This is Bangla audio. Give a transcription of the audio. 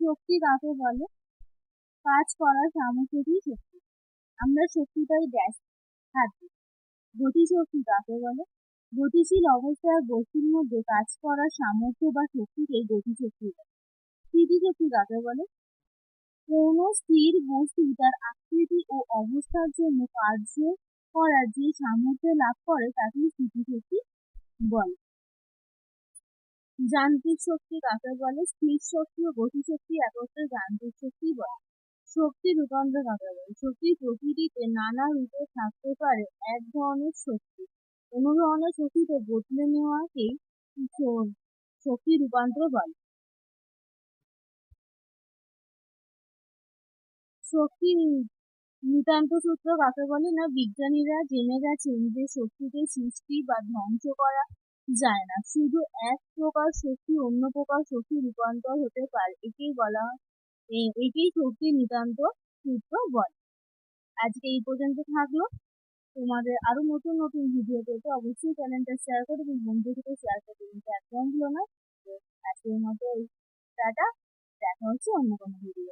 শক্তি কাকে বলে? কাজ করার সামগ্রিকই শক্তি। আমরা শক্তি পাই গ্যাস হাতে গতিশক্তি কাকে বলে? গতিশীল অবস্থায় বস্তুর মধ্যে কাজ করার সামর্থ্য বা শক্তিকে গতিশক্তি বলে স্থিতিশক্তি কাকে বলে? কোন স্থির বস্তু তার আকৃতি ও অবস্থার জন্য কার্য করার যে সামর্থ্য লাভ করে তাকে স্থিতিশক্তি বলে। যান্ত্রিক শক্তি কাকে বলে? স্থির শক্তি ও গতিশক্তি একত্রে যান্ত্রিক শক্তি বলে। শক্তি রূপান্তর কাকে বলে? শক্তি প্রকৃতিতে নানা রূপে থাকতে পারে এক ধরনের শক্তি। অন্য ধরনের শক্তিতে বদলে নেওয়াকেই শক্তি রূপান্তর বলে। শক্তি নিতান্ত সূত্র কাকে বলে? না, বিজ্ঞানীরা জেনে গেছেন যে শক্তিকে সৃষ্টি বা ধ্বংস করা যায় না। শুধু এক প্রকার শক্তি অন্য প্রকার শক্তি রূপান্তর হতে পারে, একেই বলা একেই শক্তি নিতান্ত সূত্র বলে। আজকে এই পর্যন্ত থাকল। তোমাদের আরও নতুন নতুন ভিডিও পেতে অবশ্যই চ্যানেলটা শেয়ার করে বন্ধুদের সাথে শেয়ার করতে কিন্তু একদম ভুলো না। আজকের মতো টাটা। দেখা হচ্ছে অন্য কোনো ভিডিও